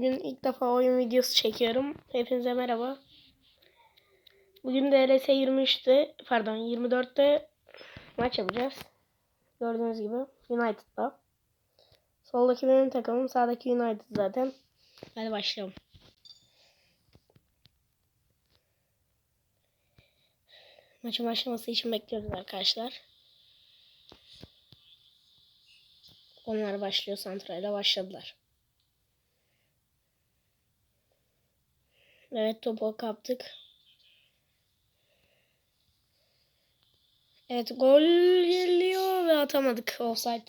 Bugün ilk defa oyun videosu çekiyorum. Hepinize merhaba. Bugün DRS 23'te pardon 24'te maç yapacağız. Gördüğünüz gibi United'da. Soldaki benim takımım, sağdaki United zaten. Hadi başlayalım. Maçın başlaması için bekliyoruz arkadaşlar. Onlar başlıyor santrayla başladılar. Evet topu kaptık. Evet gol geliyor ve atamadık. Offside.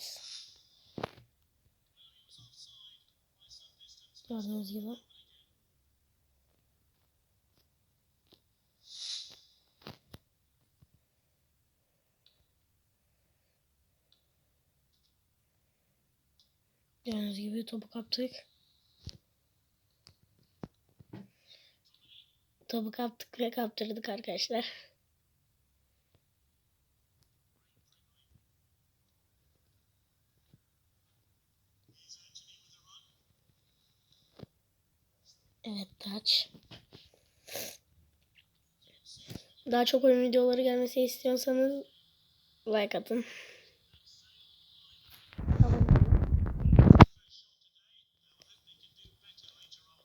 Gördüğünüz gibi. Gördüğünüz gibi topu kaptık. Topu kaptık ve kaptırdık arkadaşlar. Evet taç. Daha çok oyun videoları gelmesi istiyorsanız like atın.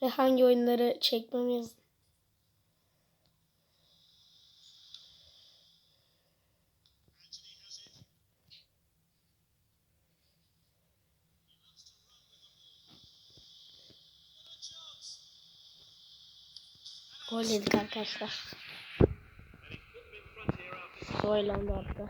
Ve hangi oyunları çekmemi yazın. Gol yedik arkadaşlar. Hoyland attı.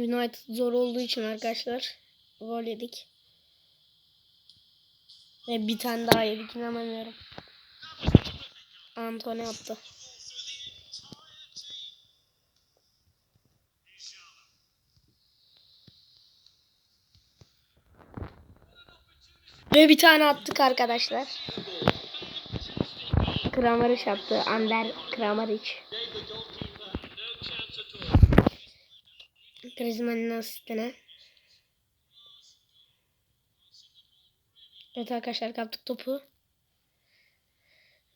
United zor olduğu için arkadaşlar gol yedik. Ve bir tane daha yedik inanamıyorum. Antony attı. Ve bir tane attık arkadaşlar. Kramaric attı. Ander Kramaric. Griezmann'ın asistine. Evet arkadaşlar kaptık topu.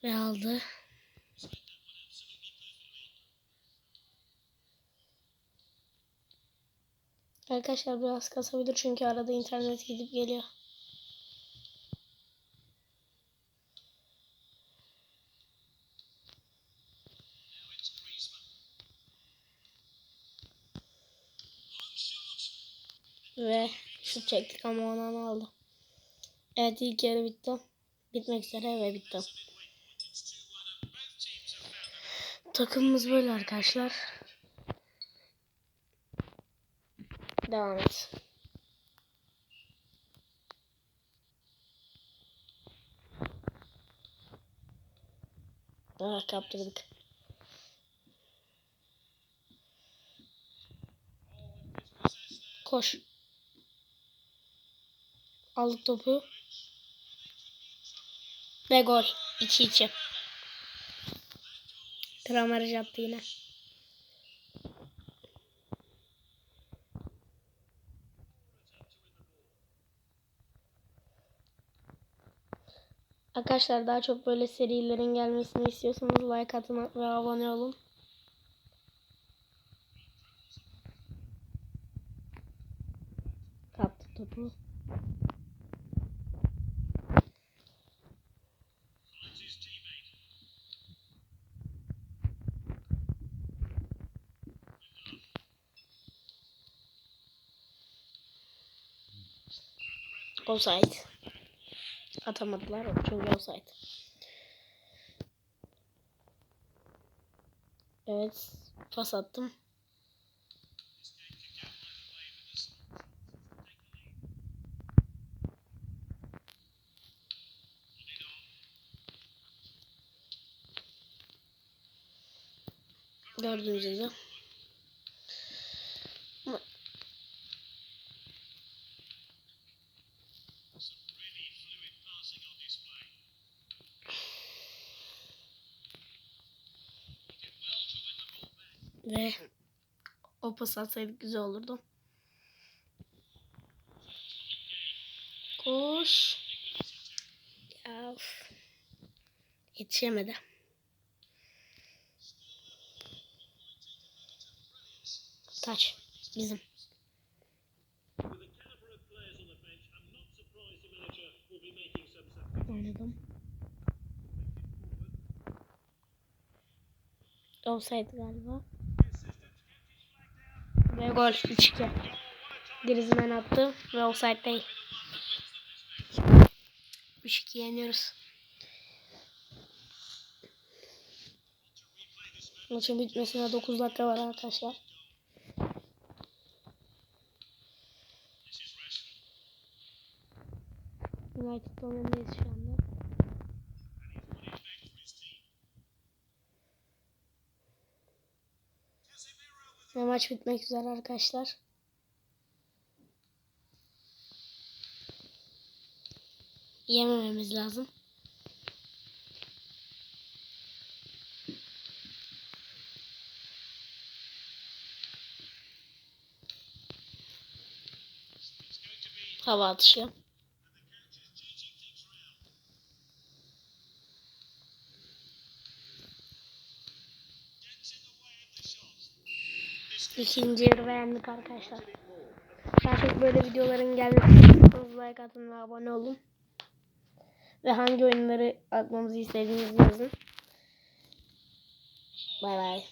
Ve aldı. Arkadaşlar biraz kasabilir çünkü arada internet gidip geliyor. Ve şut çektik ama onu aldı. Evet ilk yarı bitti. Bitmek üzere ve bitti. Takımımız böyle arkadaşlar. Devam et. Ah kaptırdık. Koş. Aldık topu. Ve gol. 2-2. Kramaric yaptı yine. Arkadaşlar daha çok böyle serilerin gelmesini istiyorsanız like atın ve abone olun. Kaptı topu. Offside. Atamadılar çünkü offside. Evet. Pas attım. Gördüğünüz gibi. Ve o pas atsaydık güzel olurdu. Koş. Ya. of. Yetişemedi. Taç. Bizim. Oynadım. Offside galiba. Ve gol 3-2. Griezmann attı ve offside değil. 3-2 yeniyoruz. Maçın bitmesine 9 dakika var arkadaşlar. United'dan öndeyiz şu anda. Ve maç bitmek üzere arkadaşlar. Yemememiz lazım. Hava atışı. İkinci yarı beğendik arkadaşlar. Daha çok böyle videoların gelmesi için like atın ve abone olun. Ve hangi oyunları atmamızı istediğinizi yazın. Bay bay.